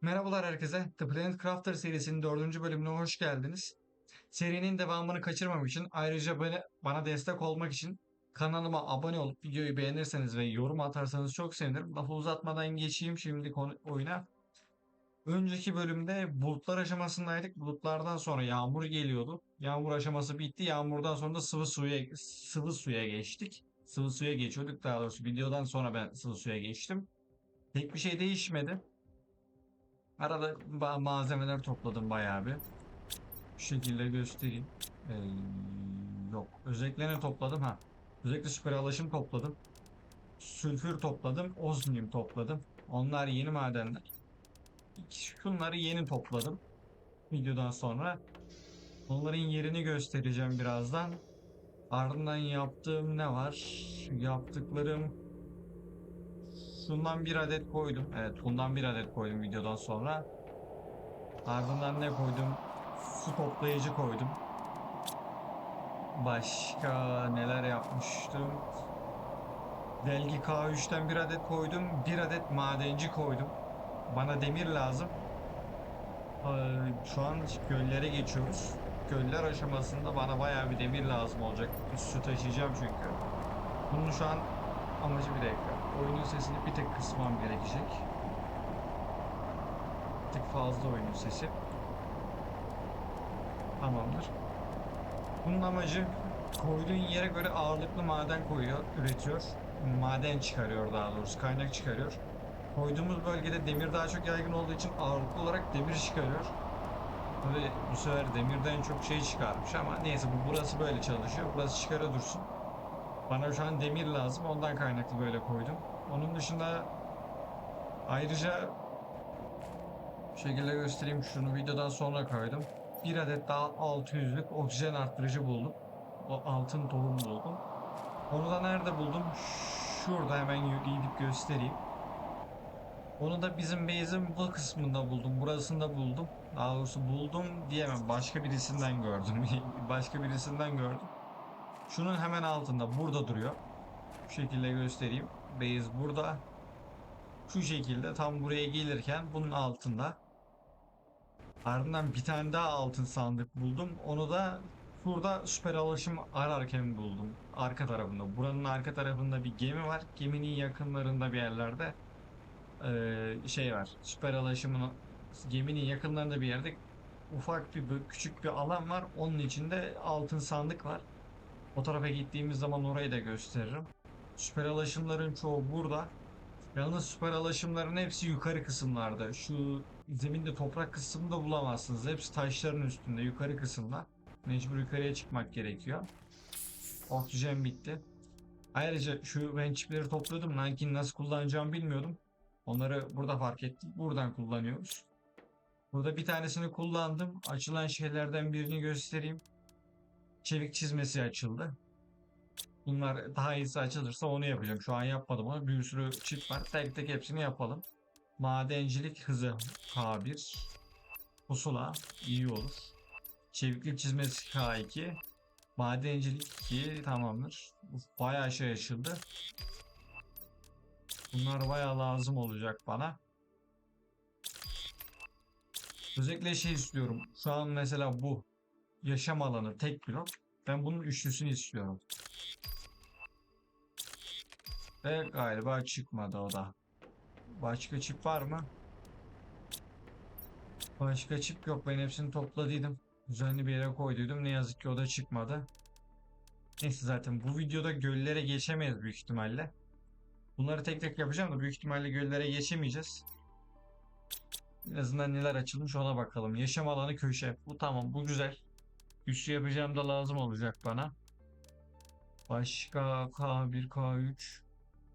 Merhabalar herkese. The Planet Crafter serisinin dördüncü bölümüne hoş geldiniz. Serinin devamını kaçırmamak için ayrıca bana, bana destek olmak için kanalıma abone olup videoyu beğenirseniz ve yorum atarsanız çok sevinirim. Lafı uzatmadan geçeyim şimdi oyuna. Önceki bölümde bulutlar aşamasındaydık. Bulutlardan sonra yağmur geliyordu. Yağmur aşaması bitti. Yağmurdan sonra da sıvı suya sıvı suya geçtik. Sıvı suya geçiyorduk daha doğrusu. Videodan sonra ben sıvı suya geçtim. Pek bir şey değişmedi. Arada ba- malzemeler topladım bayağı bir. Şu şekilde göstereyim. Ee, yok. Özellikle topladım? Ha. Özellikle süper alaşım topladım. Sülfür topladım. Ozmium topladım. Onlar yeni madenler. Şunları yeni topladım. Videodan sonra. Onların yerini göstereceğim birazdan. Ardından yaptığım ne var? Yaptıklarım Şundan bir adet koydum. Evet bundan bir adet koydum videodan sonra. Ardından ne koydum? Su toplayıcı koydum. Başka neler yapmıştım? Delgi K3'ten bir adet koydum. Bir adet madenci koydum. Bana demir lazım. Ee, Şu an göllere geçiyoruz. Göller aşamasında bana bayağı bir demir lazım olacak. Su taşıyacağım çünkü. Bunun şu an amacı bir dakika. Oyunun sesini bir tek kısmam gerekecek. Bir tık fazla oyunun sesi. Tamamdır. Bunun amacı koyduğun yere göre ağırlıklı maden koyuyor, üretiyor. Maden çıkarıyor daha doğrusu, kaynak çıkarıyor. Koyduğumuz bölgede demir daha çok yaygın olduğu için ağırlıklı olarak demir çıkarıyor. Ve bu sefer demirden çok şey çıkarmış ama neyse bu burası böyle çalışıyor. Burası çıkara dursun. Bana şu an demir lazım. Ondan kaynaklı böyle koydum. Onun dışında ayrıca bu şekilde göstereyim. Şunu videodan sonra koydum. Bir adet daha 600'lük oksijen arttırıcı buldum. O altın tohum buldum. Onu da nerede buldum? Şurada hemen gidip göstereyim. Onu da bizim base'in bu kısmında buldum. Burasında buldum. Daha doğrusu buldum diyemem. Başka birisinden gördüm. Başka birisinden gördüm. Şunun hemen altında burada duruyor. Şu şekilde göstereyim. Base burada. Şu şekilde tam buraya gelirken bunun altında. Ardından bir tane daha altın sandık buldum. Onu da şurada süper alışım ararken buldum. Arka tarafında. Buranın arka tarafında bir gemi var. Geminin yakınlarında bir yerlerde şey var. Süper alaşımın geminin yakınlarında bir yerde ufak bir küçük bir alan var. Onun içinde altın sandık var. O tarafa gittiğimiz zaman orayı da gösteririm. Süper alaşımların çoğu burada. Yalnız süper alaşımların hepsi yukarı kısımlarda. Şu zeminde toprak kısmında bulamazsınız. Hepsi taşların üstünde yukarı kısımda. Mecbur yukarıya çıkmak gerekiyor. Oksijen bitti. Ayrıca şu wrenchleri topluyordum. Lakin nasıl kullanacağımı bilmiyordum. Onları burada fark ettim. Buradan kullanıyoruz. Burada bir tanesini kullandım. Açılan şeylerden birini göstereyim çevik çizmesi açıldı. Bunlar daha iyisi açılırsa onu yapacağım. Şu an yapmadım onu. Bir sürü çift var. Tek tek hepsini yapalım. Madencilik hızı K1. Pusula iyi olur. Çeviklik çizmesi K2. Madencilik 2 tamamdır. Uf, bayağı şey açıldı. Bunlar bayağı lazım olacak bana. Özellikle şey istiyorum. Şu an mesela bu yaşam alanı tek blok. Ben bunun üçlüsünü istiyorum. Ve galiba çıkmadı o da. Başka çip var mı? Başka çip yok. Ben hepsini topladıydım. Düzenli bir yere koyduydum. Ne yazık ki o da çıkmadı. Neyse zaten bu videoda göllere geçemeyiz büyük ihtimalle. Bunları tek tek yapacağım da büyük ihtimalle göllere geçemeyeceğiz. En azından neler açılmış ona bakalım. Yaşam alanı köşe. Bu tamam bu güzel. Üstü yapacağım da lazım olacak bana. Başka K1, K3.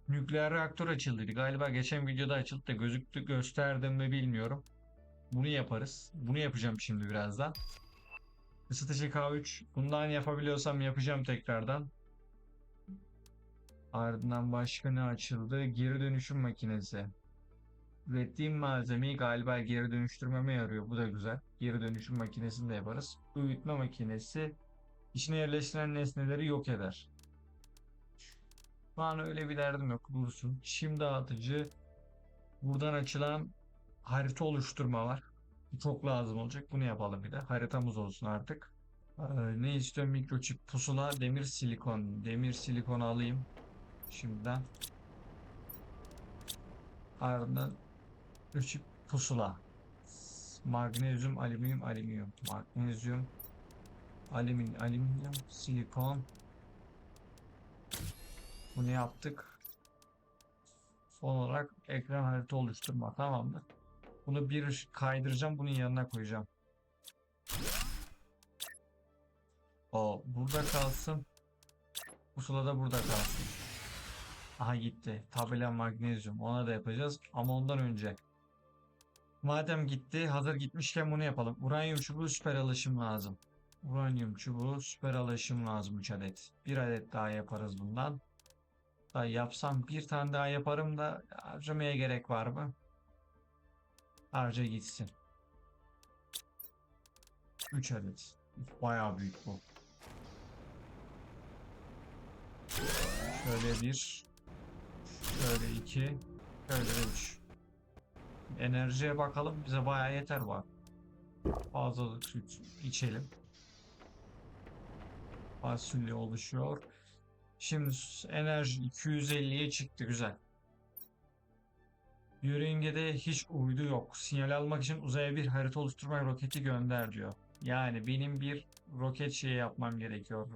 Nükleer reaktör açıldıydı. Galiba geçen videoda açıldı da gözüktü gösterdim mi bilmiyorum. Bunu yaparız. Bunu yapacağım şimdi birazdan. Isıtıcı K3. Bundan yapabiliyorsam yapacağım tekrardan. Ardından başka ne açıldı? Geri dönüşüm makinesi. Ürettiğim malzemeyi galiba geri dönüştürmeme yarıyor. Bu da güzel. Geri dönüşüm makinesini de yaparız. Öğütme makinesi içine yerleştirilen nesneleri yok eder. Şu an öyle bir derdim yok. Dursun. Çim dağıtıcı buradan açılan harita oluşturma var. Çok lazım olacak. Bunu yapalım bir de. Haritamız olsun artık. Ee, ne istiyorum? Mikroçip, pusula, demir, silikon. Demir, silikon alayım. Şimdiden. Ardından mikroçip, pusula. Magnezyum, alüminyum, alüminyum. Magnezyum, alüminyum, alüminyum, silikon. Bunu yaptık. Son olarak ekran harita oluşturma. Tamam mı? Bunu bir kaydıracağım. Bunun yanına koyacağım. O burada kalsın. Pusula da burada kalsın. Aha gitti. Tabela magnezyum. Ona da yapacağız. Ama ondan önce. Madem gitti. Hazır gitmişken bunu yapalım. Uranyum çubuğu süper alışım lazım. Uranyum çubuğu süper alışım lazım 3 adet. Bir adet daha yaparız bundan. Daha yapsam bir tane daha yaparım da harcamaya gerek var mı? Harca gitsin. 3 adet. Bayağı büyük bu. Şöyle bir. Şöyle iki. Şöyle üç. Enerjiye bakalım. Bize bayağı yeter var. Fazlalık süt içelim. Fasulye oluşuyor. Şimdi enerji 250'ye çıktı. Güzel. Yörüngede hiç uydu yok. Sinyal almak için uzaya bir harita oluşturma roketi gönder diyor. Yani benim bir roket şeyi yapmam gerekiyor.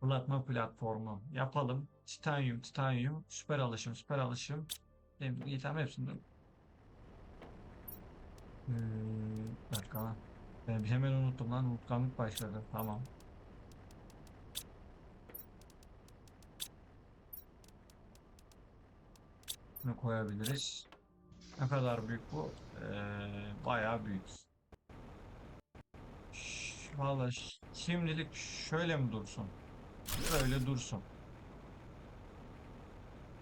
Fırlatma platformu. Yapalım. Titanyum, titanyum, süper alışım, süper alışım. Benim tamam hepsini. Ee, dakika lan. Ben hemen unuttum lan. Unutkanlık başladı. Tamam. Bunu koyabiliriz. Ne kadar büyük bu? Ee, bayağı büyük. Ş- şimdilik şöyle mi dursun? Böyle dursun.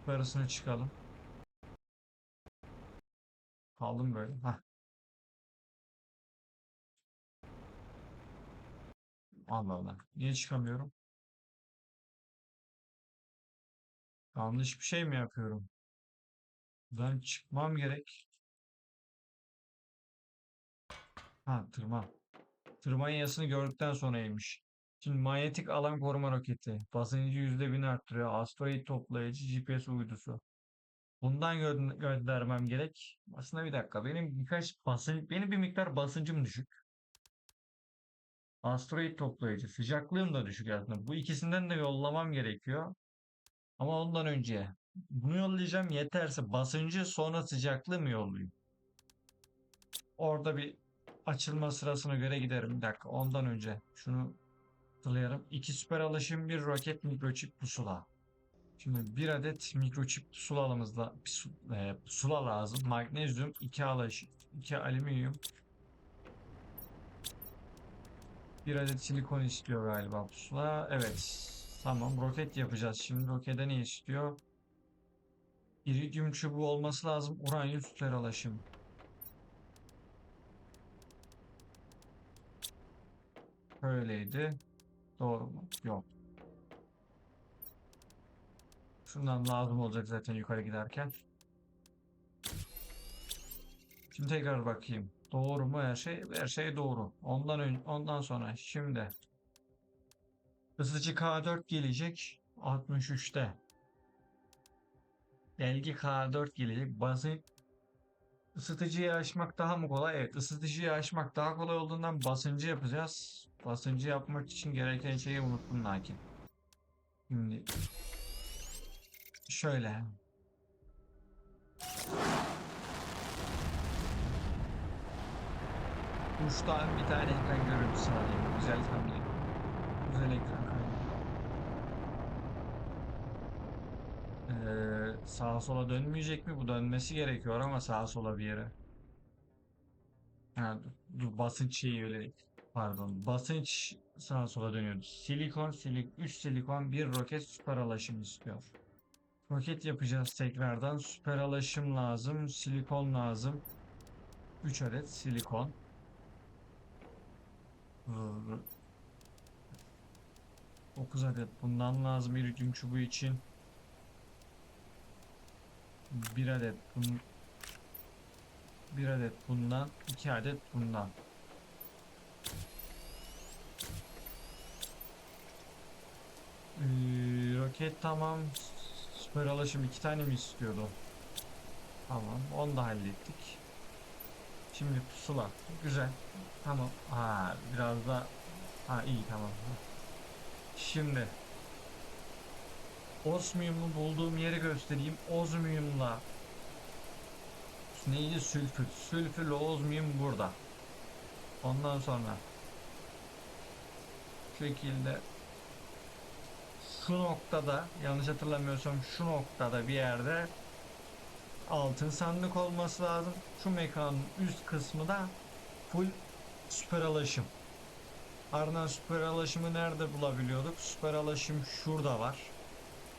Yukarısına çıkalım. Kaldım böyle. Hah. Allah Allah. Niye çıkamıyorum? Yanlış bir şey mi yapıyorum? Ben çıkmam gerek. Ha tırman. Tırman yasını gördükten sonraymış. Şimdi manyetik alan koruma roketi. Basıncı %1000 arttırıyor. Asteroid toplayıcı GPS uydusu. Bundan gö- göndermem gerek. Aslında bir dakika. Benim birkaç basın benim bir miktar basıncım düşük. Asteroid toplayıcı. Sıcaklığım da düşük aslında. Bu ikisinden de yollamam gerekiyor. Ama ondan önce bunu yollayacağım. Yeterse basıncı sonra sıcaklığı mı yollayayım? Orada bir açılma sırasına göre giderim. Bir dakika. Ondan önce şunu hatırlayalım. İki süper alışım, bir roket mikroçip pusula. Şimdi bir adet mikroçip pusulamızda e, pusula lazım. Magnezyum, iki alışım, iki alüminyum. Bir adet silikon istiyor galiba pusula. Evet. Tamam roket yapacağız. Şimdi rokete ne istiyor? İridyum çubuğu olması lazım. Uranyum süper alaşım. Böyleydi. Doğru mu? Yok. Şundan lazım olacak zaten yukarı giderken. Şimdi tekrar bakayım. Doğru mu her şey? Her şey doğru. Ondan ön ondan sonra şimdi ısıtıcı K4 gelecek 63'te. Belki K4 gelecek. Bazı ısıtıcıyı açmak daha mı kolay? Evet, ısıtıcıyı açmak daha kolay olduğundan basıncı yapacağız. Basıncı yapmak için gereken şeyi unuttum lakin. Şimdi şöyle. Uçtan bir tane ekran görüntüsü alayım. Güzel thumbnail. Güzel ekran kaydı. Ee, sağa sola dönmeyecek mi? Bu dönmesi gerekiyor ama sağa sola bir yere. Ha, dur, basınç şeyi öyle. Pardon. Basınç sağa sola dönüyordu. Silikon, silik, 3 silikon, bir roket süper alaşım istiyor. Roket yapacağız tekrardan. Süper alaşım lazım. Silikon lazım. 3 adet silikon. 9 adet bundan lazım iridium çubuğu için. Bir adet bunun Bir adet bundan, iki adet bundan. Ee, roket tamam. Süper alaşım iki tane mi istiyordu? Tamam, onu da hallettik. Şimdi pusula. Güzel. Tamam. Ha, biraz da ha iyi tamam. Şimdi Osmium'u bulduğum yeri göstereyim. Osmium'la neydi? Sülfür. Sülfürle ozmium burada. Ondan sonra şekilde şu noktada yanlış hatırlamıyorsam şu noktada bir yerde altın sandık olması lazım. Şu mekanın üst kısmı da full süper alaşım. Ardından süper alaşımı nerede bulabiliyorduk? Süper alaşım şurada var.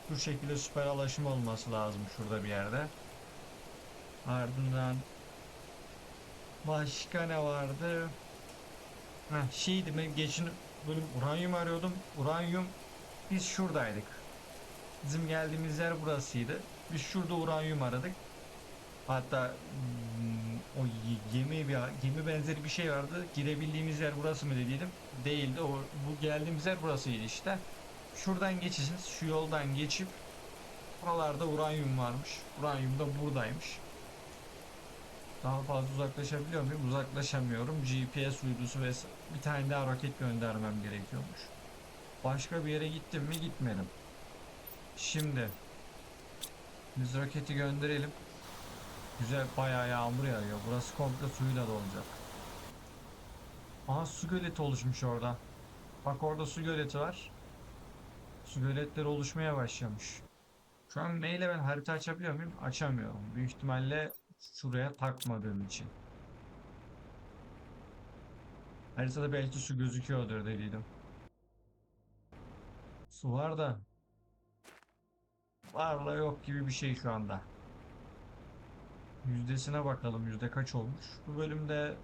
Bu şekilde süper alaşım olması lazım şurada bir yerde. Ardından başka ne vardı? Heh, şeydi ben geçen bölüm uranyum arıyordum. Uranyum biz şuradaydık. Bizim geldiğimiz yer burasıydı. Biz şurada uranyum aradık. Hatta hmm, o gemi bir gemi benzeri bir şey vardı. Girebildiğimiz yer burası mı dediydim. Değildi. O bu geldiğimiz yer burasıydı işte. Şuradan geçeceğiz. Şu yoldan geçip buralarda uranyum varmış. Uranyum da buradaymış. Daha fazla uzaklaşabiliyor muyum? Uzaklaşamıyorum. GPS uydusu ve bir tane daha roket göndermem gerekiyormuş. Başka bir yere gittim mi? Gitmedim. Şimdi biz roketi gönderelim. Güzel bayağı yağmur yağıyor. Burası komple suyla dolacak. Aha su göleti oluşmuş orada. Bak orada su göleti var. Su göletleri oluşmaya başlamış. Şu an maille ben harita açabiliyor muyum? Açamıyorum. Büyük ihtimalle şuraya takmadığım için. Haritada belki su gözüküyordur dediydim. Su var da varla yok gibi bir şey şu anda. Yüzdesine bakalım. Yüzde kaç olmuş? Bu bölümde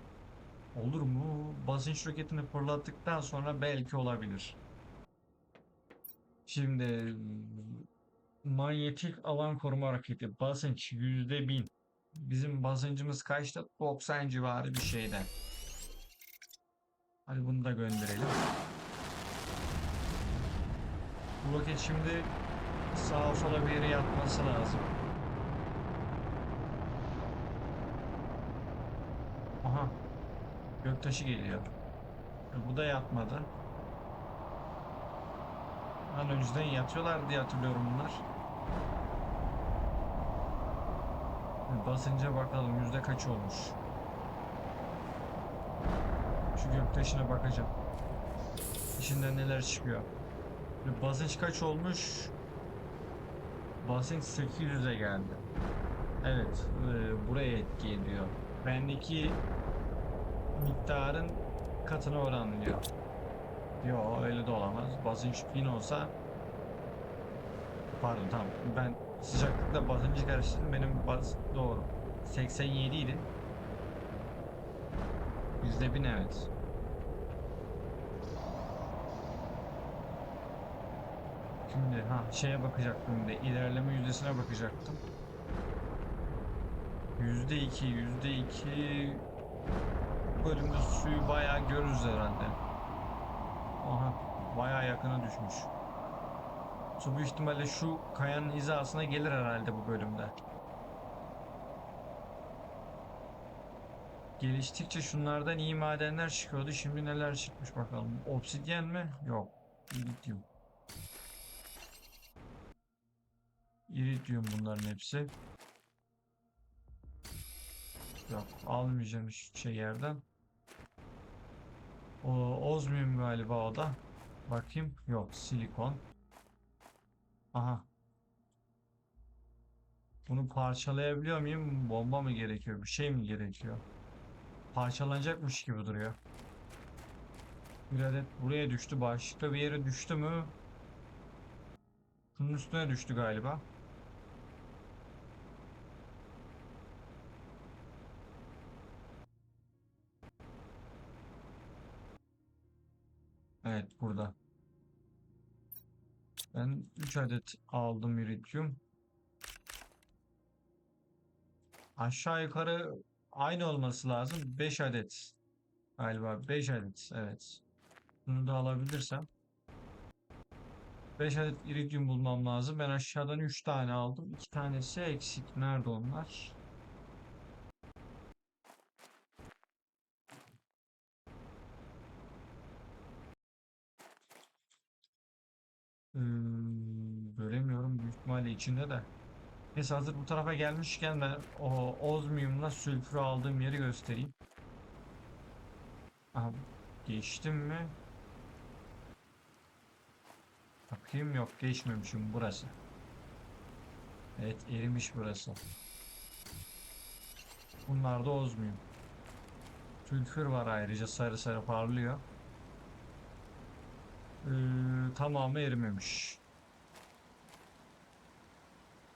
olur mu? Basınç roketini fırlattıktan sonra belki olabilir. Şimdi manyetik alan koruma roketi basınç yüzde bin. Bizim basıncımız kaçta? 90 civarı bir şeyden. Hadi bunu da gönderelim. Bu roket şimdi sağa sola bir yere yatması lazım. Aha. Göktaşı geliyor. E, Bu da yatmadı. Lan önceden yatıyorlar diye hatırlıyorum bunlar. E, Basınca bakalım yüzde kaç olmuş. Şu göktaşına bakacağım. İçinden neler çıkıyor. E, Basınç kaç olmuş? Basınç 800'e geldi. Evet, e, buraya etki ediyor. Bendeki miktarın katına oranlıyor. Yo öyle de olamaz. Basınç 1000 olsa pardon tamam. Ben sıcaklıkla basıncı karıştırdım. Benim bas doğru. 87 idi. Yüzde bin evet. Şimdi ha şeye bakacaktım de. İlerleme yüzdesine bakacaktım. Yüzde iki yüzde iki bölümde suyu bayağı görürüz herhalde. Aha bayağı yakına düşmüş. Su büyük ihtimalle şu kayanın hizasına gelir herhalde bu bölümde. Geliştikçe şunlardan iyi madenler çıkıyordu. Şimdi neler çıkmış bakalım. Obsidyen mi? Yok. İridium. İridium bunların hepsi. Yok almayacağım hiçbir şey yerden. O ozmium galiba o da. Bakayım. Yok silikon. Aha. Bunu parçalayabiliyor muyum? Bomba mı gerekiyor? Bir şey mi gerekiyor? Parçalanacakmış gibi duruyor. Bir adet buraya düştü. Başka bir yere düştü mü? Şunun üstüne düştü galiba. Evet burada. Ben 3 adet aldım iridium. Aşağı yukarı aynı olması lazım. 5 adet. Galiba 5 adet. Evet. Bunu da alabilirsem. 5 adet iridium bulmam lazım. Ben aşağıdan 3 tane aldım. 2 tanesi eksik. Nerede onlar? Hmm, göremiyorum. Büyük ihtimalle içinde de. Neyse hazır bu tarafa gelmişken ben o ozmiyumla sülfürü aldığım yeri göstereyim. Aha, geçtim mi? Bakayım yok geçmemişim burası. Evet erimiş burası. Bunlar da ozmiyum. Sülfür var ayrıca sarı sarı parlıyor. Ee, tamamı erimemiş.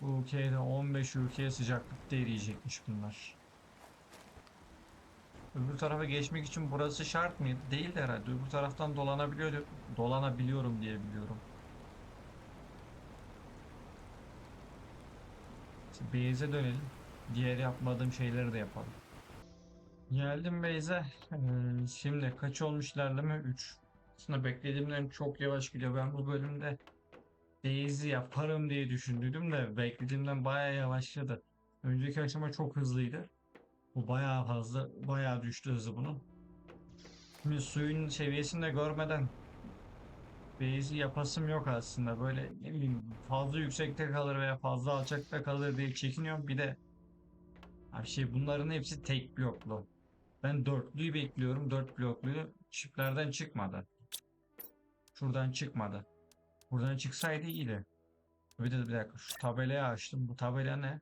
UK'de 15 UK sıcaklıkta eriyecekmiş bunlar. Öbür tarafa geçmek için burası şart mıydı? Değil de herhalde. Öbür taraftan dolanabiliyor, dolanabiliyorum diye biliyorum. Base'e dönelim. Diğer yapmadığım şeyleri de yapalım. Geldim Base'e. Ee, şimdi kaç olmuş ilerleme? 3. Aslında beklediğimden çok yavaş gidiyor. Ben bu bölümde Base'i yaparım diye düşündüydüm de beklediğimden bayağı yavaşladı. Önceki aşama çok hızlıydı. Bu bayağı fazla, bayağı düştü hızı bunun. Şimdi suyun seviyesini de görmeden base'i yapasım yok aslında. Böyle ne bileyim fazla yüksekte kalır veya fazla alçakta kalır diye çekiniyorum. Bir de abi şey bunların hepsi tek bloklu. Ben dörtlüyü bekliyorum. Dört blokluyu çiftlerden çıkmadı. Şuradan çıkmadı. Buradan çıksaydı iyiydi. Bir de bir dakika şu tabelayı açtım. Bu tabela ne?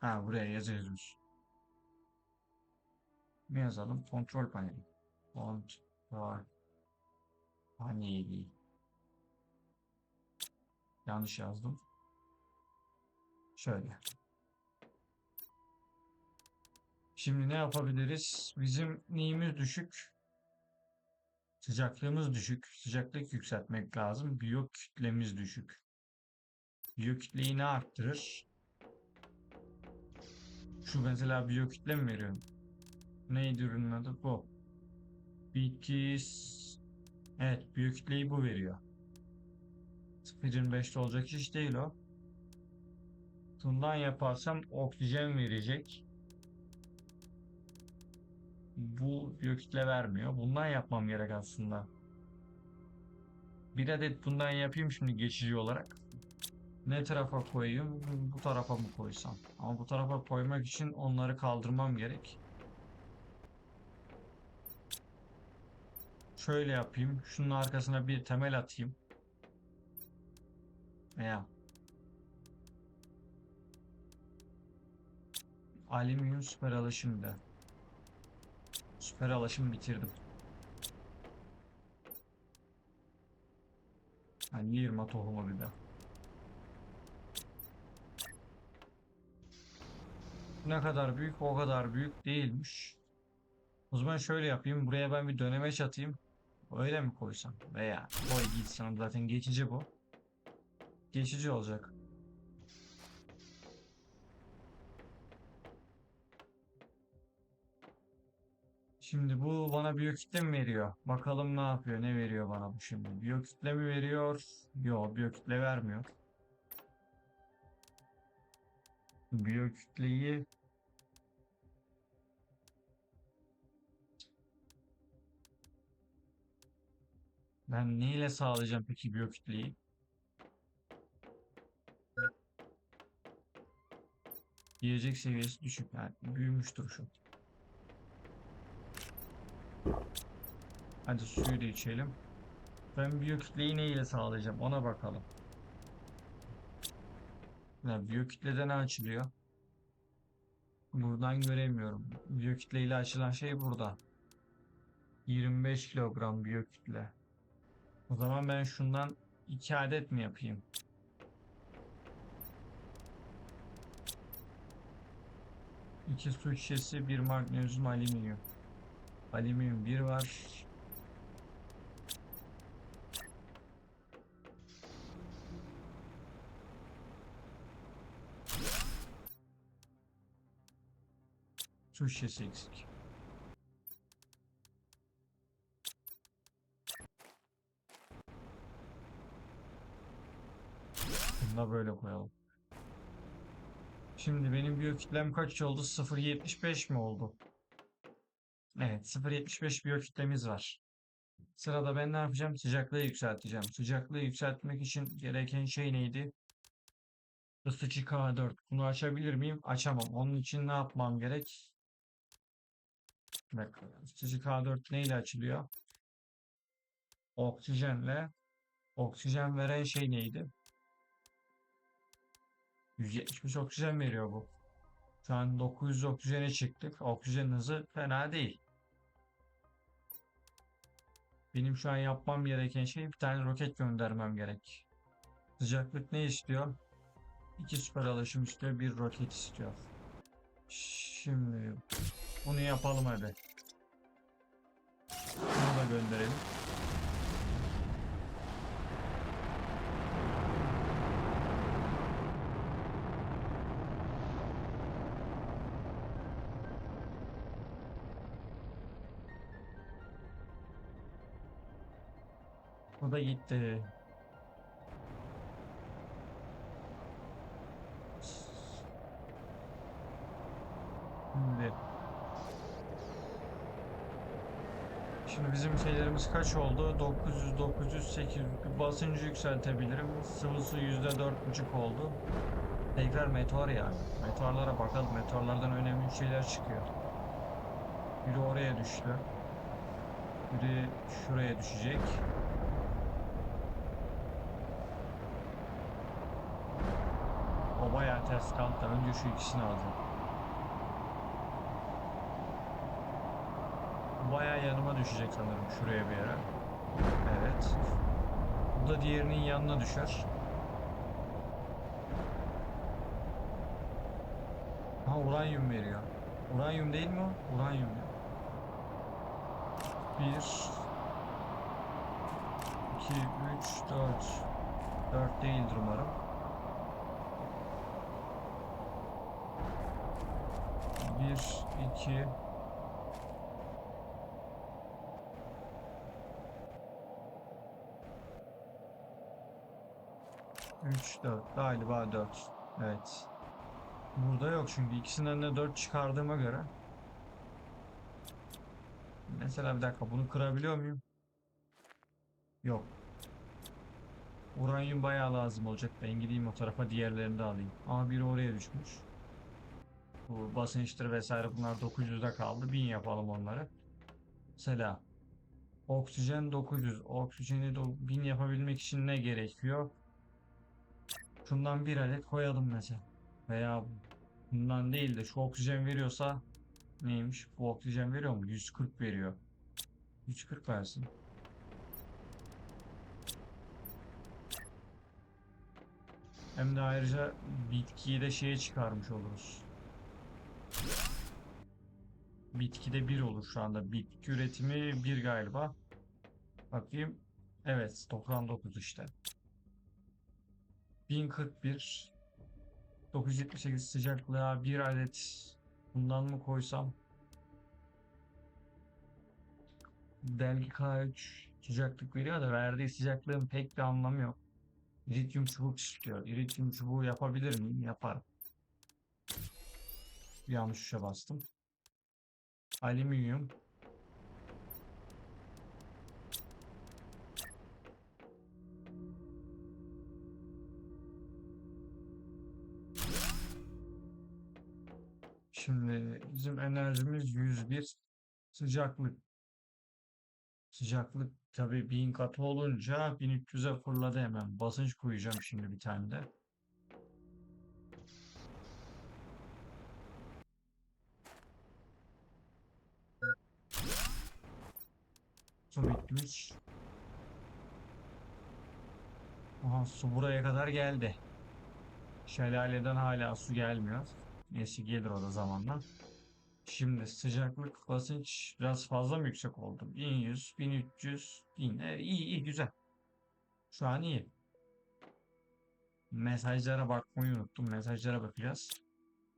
Ha buraya yazıyoruz. Ne yazalım? Kontrol paneli. Kontrol paneli. Yanlış yazdım. Şöyle. Şimdi ne yapabiliriz? Bizim neyimiz düşük? Sıcaklığımız düşük. Sıcaklık yükseltmek lazım. Biyokütlemiz düşük. Biyokütleyi ne arttırır? Şu mesela biyokütle mi veriyor? Neydi ürünün adı? Bu. Bitkis... Evet, biyokütleyi bu veriyor. 0.25'te olacak iş değil o. Bundan yaparsam oksijen verecek. Bu biyokütle vermiyor. Bundan yapmam gerek aslında. Bir adet bundan yapayım şimdi geçici olarak. Ne tarafa koyayım? Bu tarafa mı koysam? Ama bu tarafa koymak için onları kaldırmam gerek. Şöyle yapayım. Şunun arkasına bir temel atayım. Veya alüminyum süper alaşım da. Süper alaşım bitirdim. Hani 20 tohumu bir de. Ne kadar büyük o kadar büyük değilmiş. O zaman şöyle yapayım. Buraya ben bir dönemeç atayım. Öyle mi koysam? Veya koy gitsin zaten geçici bu. Geçici olacak. Şimdi bu bana biyokütle mi veriyor? Bakalım ne yapıyor? Ne veriyor bana bu şimdi? Biyokütle mi veriyor? Yok biyokütle vermiyor. Biyokütleyi Ben neyle sağlayacağım peki biyokütleyi? Yiyecek seviyesi düşük. Yani büyümüştür şu. Hadi suyu da içelim. Ben biyokütleyi neyle sağlayacağım ona bakalım. Ya biyokütlede ne açılıyor? Buradan göremiyorum. Biyokütle ile açılan şey burada. 25 kilogram biyokütle. O zaman ben şundan 2 adet mi yapayım? İki su şişesi, bir magnezyum alüminyum. Alüminyum bir var. Su şişesi eksik. Bunu da böyle koyalım. Şimdi benim biyokütlem kaç oldu? 0.75 mi oldu? Evet 0.75 biyokütlemiz var. Sırada ben ne yapacağım? Sıcaklığı yükselteceğim. Sıcaklığı yükseltmek için gereken şey neydi? Isıtıcı K4. Bunu açabilir miyim? Açamam. Onun için ne yapmam gerek? Dakika. Isıtıcı K4 neyle açılıyor? Oksijenle. Oksijen veren şey neydi? 175 oksijen veriyor bu. Şu an 900 oksijene çıktık. Oksijen hızı fena değil. Benim şu an yapmam gereken şey bir tane roket göndermem gerek. Sıcaklık ne istiyor? İki süper alaşım istiyor, bir roket istiyor. Şimdi bunu yapalım hadi. Bunu da gönderelim. Bu da gitti. Şimdi Şimdi bizim şeylerimiz kaç oldu? 900, 900, 800. Basıncı yükseltebilirim. Sıvısı %4,5 oldu. Tekrar meteor yani. Meteorlara bakalım. Meteorlardan önemli şeyler çıkıyor. Biri oraya düştü. Biri şuraya düşecek. O bayağı ters da önce şu ikisini alacağım. Bayağı yanıma düşecek sanırım şuraya bir yere. Evet. Bu da diğerinin yanına düşer. Ha uranyum veriyor. Uranyum değil mi o? Uranyum. Bir, iki, üç, dört. Dört değildir umarım. Bir, iki, üç, dört. Galiba dört. Evet. Burada yok çünkü ikisinden de dört çıkardığıma göre. Mesela bir dakika bunu kırabiliyor muyum? Yok. Uranyum bayağı lazım olacak. Ben gideyim o tarafa diğerlerini de alayım. Ama biri oraya düşmüş. Bu basınçtır vesaire bunlar 900'de kaldı. 1000 yapalım onları. Mesela oksijen 900. Oksijeni do- 1000 yapabilmek için ne gerekiyor? Şundan bir adet koyalım mesela. Veya bundan değil de şu oksijen veriyorsa neymiş? Bu oksijen veriyor mu? 140 veriyor. 140 versin. Hem de ayrıca bitkiyi de şeye çıkarmış oluruz. Bitkide 1 olur şu anda. Bitki üretimi 1 galiba. Bakayım. Evet 99 işte. 1041 978 sıcaklığa bir adet bundan mı koysam? Delgi K3 sıcaklık veriyor da verdiği sıcaklığın pek bir anlamı yok. İridium çubuk istiyor. İridium çubuğu yapabilir miyim? Yaparım. Yanlış tuşa bastım. Alüminyum. Şimdi bizim enerjimiz 101 sıcaklık. Sıcaklık tabii 1000 katı olunca 1300'e fırladı hemen. Basınç koyacağım şimdi bir tane de. Su bitmiş. Aha su buraya kadar geldi. Şelaleden hala su gelmiyor. Neyse gelir o da zamanla. Şimdi sıcaklık basınç biraz fazla mı yüksek oldu? 1100, 1300, 1000. Evet, iyi iyi güzel. Şu an iyi. Mesajlara bakmayı unuttum. Mesajlara bakacağız.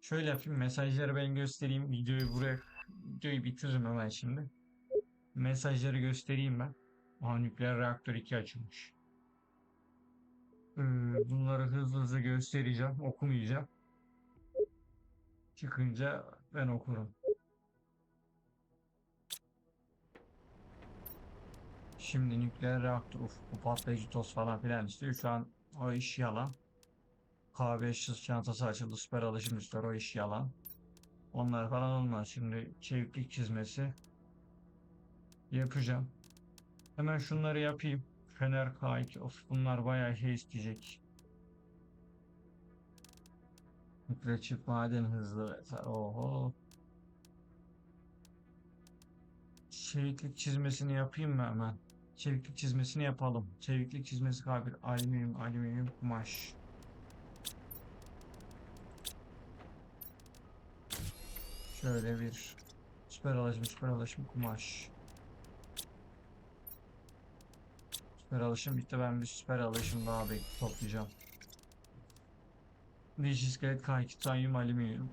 Şöyle yapayım. Mesajları ben göstereyim. Videoyu buraya videoyu bitiririm hemen şimdi. Mesajları göstereyim ben. Aa, nükleer reaktör 2 açılmış. Ee, bunları hızlı hızlı göstereceğim. Okumayacağım. Çıkınca ben okurum. Şimdi nükleer reaktör, uf, bu patlayıcı toz falan filan istiyor. Şu an o iş yalan. K500 çantası açıldı. Süper istiyor. O iş yalan. Onlar falan olmaz. Şimdi çeviklik çizmesi yapacağım. Hemen şunları yapayım. Fener K2. Of bunlar bayağı şey isteyecek. Nükleer çift maden hızlı vesaire. Oho. Çeviklik çizmesini yapayım mı hemen? Çeviklik çizmesini yapalım. Çeviklik çizmesi K1. Alüminyum, alüminyum, kumaş. Şöyle bir süper alışım, süper alışım, kumaş. Süper alışım bitti. Ben bir süper alışım daha bek toplayacağım. Diş iskelet K2 titanyum alüminyum.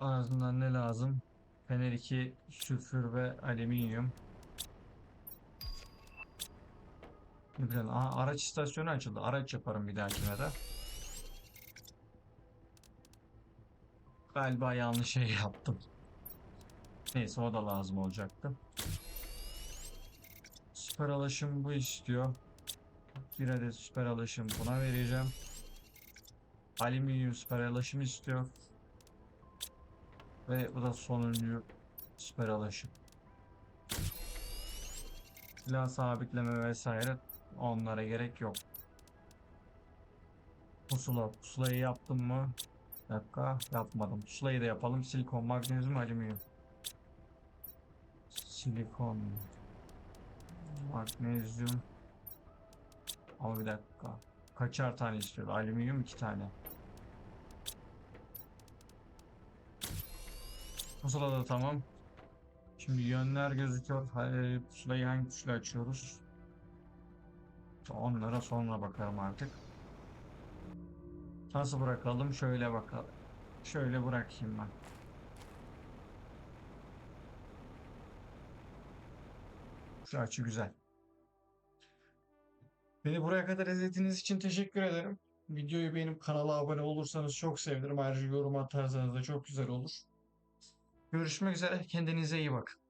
Ağzından ne lazım? Fener 2, sülfür ve alüminyum. Güzel. Aha, araç istasyonu açıldı. Araç yaparım bir dahakine de. Galiba yanlış şey yaptım. Neyse o da lazım olacaktı. Süper alışım bu istiyor. Bir adet süper alışım buna vereceğim. Alüminyum süper alışım istiyor. Ve bu da sonuncu süper alışım. Silah sabitleme vesaire onlara gerek yok. Pusula. Pusulayı yaptım mı? Bir dakika yapmadım. Pusulayı da yapalım. Silikon, magnezyum, alüminyum. Silikon. Magnezyum. Ama bir dakika. Kaçar tane istiyor? Alüminyum iki tane. Pusula da tamam. Şimdi yönler gözüküyor. Pusulayı hangi tuşla açıyoruz? Onlara sonra bakalım artık. Nasıl bırakalım? Şöyle bakalım. Şöyle bırakayım ben. Şu açı güzel. Beni buraya kadar izlediğiniz için teşekkür ederim. Videoyu beğenip kanala abone olursanız çok sevinirim. Ayrıca yorum atarsanız da çok güzel olur. Görüşmek üzere. Kendinize iyi bakın.